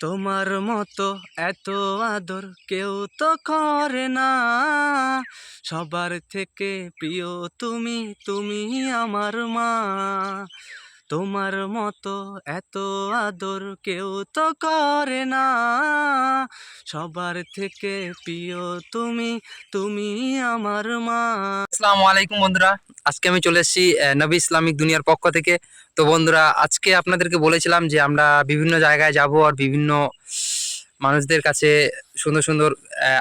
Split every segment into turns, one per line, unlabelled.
তোমার মতো এত আদর কেউ তো করে না। সবার থেকে প্রিয় তুমি তুমি আমার মা। তোমার মতো এত আদর কেউ তো করে না। সবার থেকে প্রিয় তুমি তুমি আমার মা। আসসালামু আলাইকুম বন্ধুরা। আজকে আমি চলে এসেছি নবী ইসলামিক দুনিয়ার পক্ষ থেকে। তো বন্ধুরা, আজকে আপনাদেরকে বলেছিলাম যে আমরা বিভিন্ন জায়গায় যাব আর বিভিন্ন মানুষদের কাছে সুন্দর সুন্দর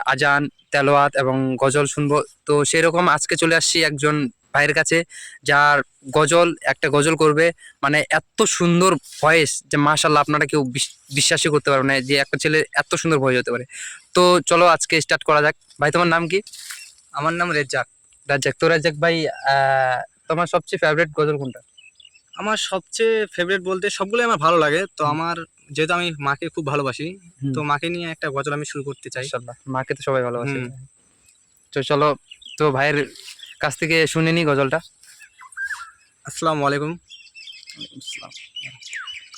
আজান তেলোয়াত এবং গজল শুনব। তো সেরকম আজকে চলে আসছি একজন ভাইয়ের কাছে, যার গজল, একটা গজল করবে। মানে এত সুন্দর ভয়েস যে মাশাল্লাহ আপনারা কেউ বিশ- বিশ্বাসই করতে পারবে না যে একটা ছেলে এত সুন্দর ভয়েস হতে পারে। তো চলো আজকে স্টার্ট করা যাক। ভাই, তোমার নাম কি?
আমার নাম রেজ্জাক।
রাজ্জাক তো রাজ্জাক ভাই তোমার সবচেয়ে ফেভারিট গজল কোনটা?
আমার সবচেয়ে ফেভারিট বলতে সবগুলোই আমার ভালো লাগে। তো আমার যেহেতু আমি মাকে খুব ভালোবাসি তো মাকে নিয়ে একটা গজল আমি শুরু করতে চাই।
মাকে তো সবাই ভালোবাসে। তো চলো তো ভাইয়ের কাছ থেকে শুনে নি গজলটা।
আসসালামু আলাইকুম।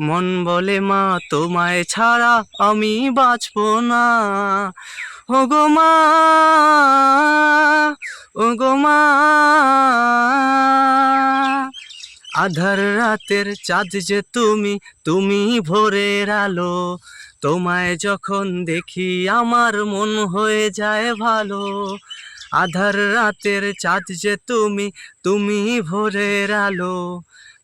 মন বলে মা, তোমায় ছাড়া আমি বাঁচবো না। ও গো মা ও গো মা। আধার রাতের চাঁদ যে তুমি তুমি ভোরের আলো। তোমায় যখন দেখি আমার মন হয়ে যায় ভালো। আধার রাতের চাঁদ যে তুমি তুমি ভোরের আলো।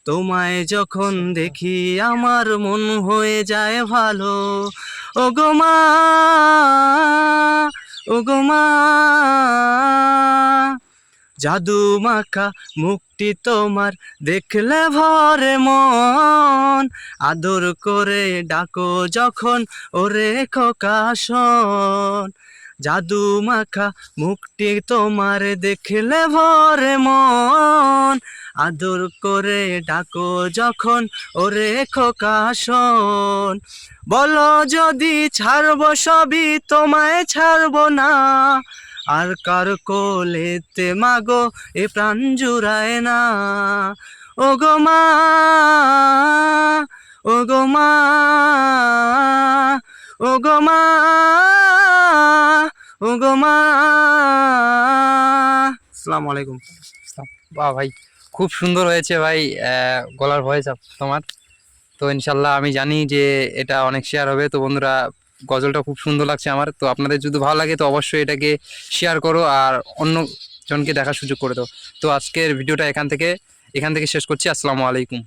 তোমায় যখন দেখি আমার মন হয়ে যায় ভালো। ও গো মা ও গো মা, জাদু মাখা মুক্তি তোমার দেখলে ভরে মন। আদর করে ডাকো যখন ওরে খোকা শোন। জাদু মাখা মুক্তি তোমার দেখলে ভরে মন। আদর করে ডাকো যখন ওরে খোকা শোন বলো যদি ছাড়বো সবই তোমায় ছাড়বো না, আর কার কোলেতে মাগো এ প্রাণ জুড়ায় না। ও গো মা ও গো মা ও গো মা।
আসসালামু আলাইকুম।
বাহ ভাই, খুব সুন্দর হয়েছে ভাই গলার ভয়েস তোমার। তো ইনশাল্লাহ আমি জানি যে এটা অনেক শেয়ার হবে। তো বন্ধুরা, গজলটা খুব সুন্দর লাগছে আমার। তো আপনাদের যদি ভালো লাগে, তো অবশ্যই এটাকে শেয়ার করো আর অন্য জনকে দেখার সুযোগ করে দাও। তো আজকের ভিডিওটা এখান থেকে এখান থেকে শেষ করছি। আসসালামু আলাইকুম।